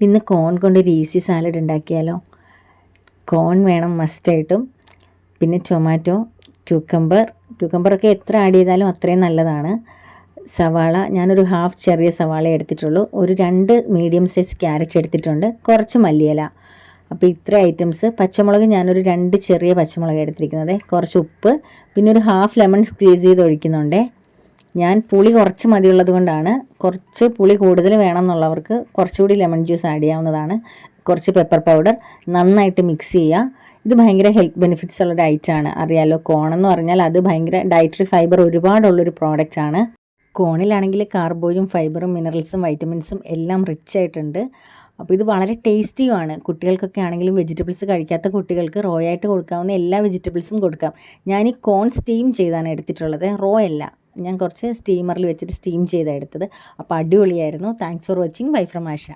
ഇന്ന് കോൺ കൊണ്ട് ഒരു ഈസി സാലഡ് ഉണ്ടാക്കിയാലോ? കോൺ വേണം മസ്റ്റായിട്ടും. പിന്നെ ടൊമാറ്റോ ക്യൂക്കമ്പർ ക്യൂക്കമ്പറൊക്കെ എത്ര ആഡ് ചെയ്താലും അത്രയും നല്ലതാണ്. സവാള ഞാനൊരു ഹാഫ് ചെറിയ സവാള എടുത്തിട്ടുള്ളൂ. ഒരു രണ്ട് മീഡിയം സൈസ് ക്യാരറ്റ് എടുത്തിട്ടുണ്ട്. കുറച്ച് മല്ലിയില. അപ്പോൾ ഇത്ര ഐറ്റംസ്. പച്ചമുളക് ഞാനൊരു രണ്ട് ചെറിയ പച്ചമുളക് എടുത്തിരിക്കുന്നത്. കുറച്ച് ഉപ്പ്. പിന്നെ ഒരു ഹാഫ് ലെമൺ സ്ക്വീസ് ചെയ്ത് ഒഴിക്കുന്നുണ്ടേ. ഞാൻ പുളി കുറച്ച് മതിയുള്ളത് കൊണ്ടാണ് കുറച്ച് പുളി കൂടുതൽ വേണം എന്നുള്ളവർക്ക് കുറച്ചുകൂടി ലെമൺ ജ്യൂസ് ആഡ് ചെയ്യാവുന്നതാണ്. കുറച്ച് പെപ്പർ പൗഡർ നന്നായിട്ട് മിക്സ് ചെയ്യുക. ഇത് ഭയങ്കര ഹെൽത്ത് ബെനിഫിറ്റ്സ് ഉള്ള ഡയറ്റാണ് അറിയാലോ കോൺ എന്ന് പറഞ്ഞാൽ അത് ഭയങ്കര ഡയറ്ററി ഫൈബർ ഒരുപാടുള്ളൊരു പ്രോഡക്റ്റ് ആണ്. കോണിലാണെങ്കിൽ കാർബോയും ഫൈബറും മിനറൽസും വൈറ്റമിൻസും എല്ലാം റിച്ച് ആയിട്ടുണ്ട്. അപ്പോൾ ഇത് വളരെ ടേസ്റ്റിയുമാണ് കുട്ടികൾക്കൊക്കെ ആണെങ്കിലും വെജിറ്റബിൾസ് കഴിക്കാത്ത കുട്ടികൾക്ക് റോ ആയിട്ട് കൊടുക്കാവുന്ന എല്ലാ വെജിറ്റബിൾസും കൊടുക്കാം. ഞാൻ ഈ കോൺ സ്റ്റീം ചെയ്താണ് എടുത്തിട്ടുള്ളത്. റോ അല്ല. ഞാൻ കുറച്ച് സ്റ്റീമറിൽ വെച്ചിട്ട് സ്റ്റീം ചെയ്താണ് എടുത്തത്. അപ്പോൾ അടിപൊളിയായിരുന്നു. Thanks for watching bye from Asha